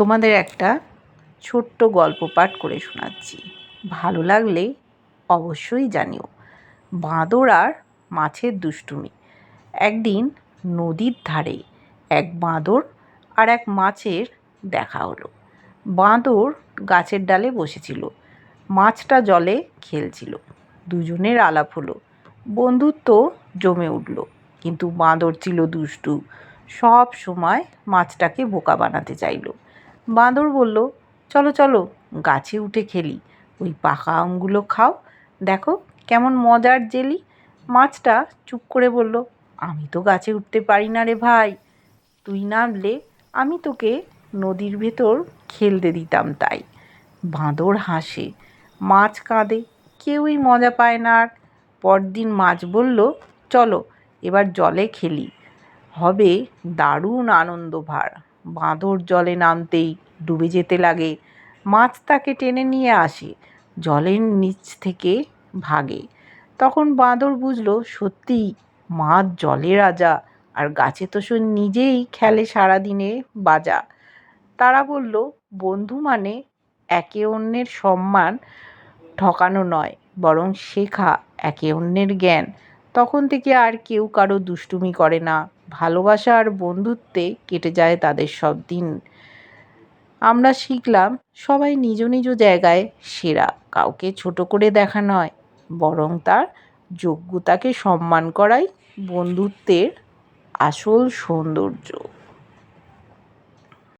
তোমাদের একটা ছোট্ট গল্প পাঠ করে শোনাচ্ছি। ভালো লাগলে অবশ্যই জানিও। বাঁদর আর মাছের দুষ্টুমি। একদিন নদীর ধারে এক বাঁদর আর এক মাছের দেখা হলো। বাঁদর গাছের ডালে বসেছিল। মাছটা জলে খেলছিল। দুজনের আলাপ হলো। বন্ধুত্ব জমে উঠল। কিন্তু বাঁদর ছিল দুষ্টু। সব সময় মাছটাকে বোকা বানাতে চাইলো। বাঁদর বলল, চলো চলো, গাছে উঠে খেলি। ওই পাকা আমগুলো খাও। দেখো কেমন মজার জেলি। মাছটা চুপ করে বলল, আমি তো গাছে উঠতে পারি না রে ভাই। তুই নামলে আমি তোকে নদীর ভেতর খেলতে দিতাম তাই। বাঁদর হাসে, মাছ কাঁদে, কেউই মজা পায় না আর। পরদিন মাছ বলল, চলো, এবার জলে খেলি। হবে দারুণ আনন্দ ভার। বাঁদর জলে নামতেই ডুবে যেতে লাগে। মাছ তাকে টেনে নিয়ে আসে, জলের নিচ থেকে ভাগে। তখন বাঁদর বুঝলো, সত্যিই মাছ জলে রাজা, আর গাছে তো সে নিজেই খেলে সারাদিনে বাজা। তারা বলল, বন্ধু মানে একে অন্যের সম্মান ঠকানো নয়, বরং শেখা একে অন্যের জ্ঞান। তখন থেকে আর কেউ কারও দুষ্টুমি করে না। ভালোবাসা আর বন্ধুত্বে কেটে যায় তাদের সব দিন। আমরা শিখলাম সবাই নিজ নিজ জায়গায় সেরা, কাউকে ছোট করে দেখা নয়, বরং তার যোগ্যতাকে সম্মান করাই বন্ধুত্বের আসল সৌন্দর্য।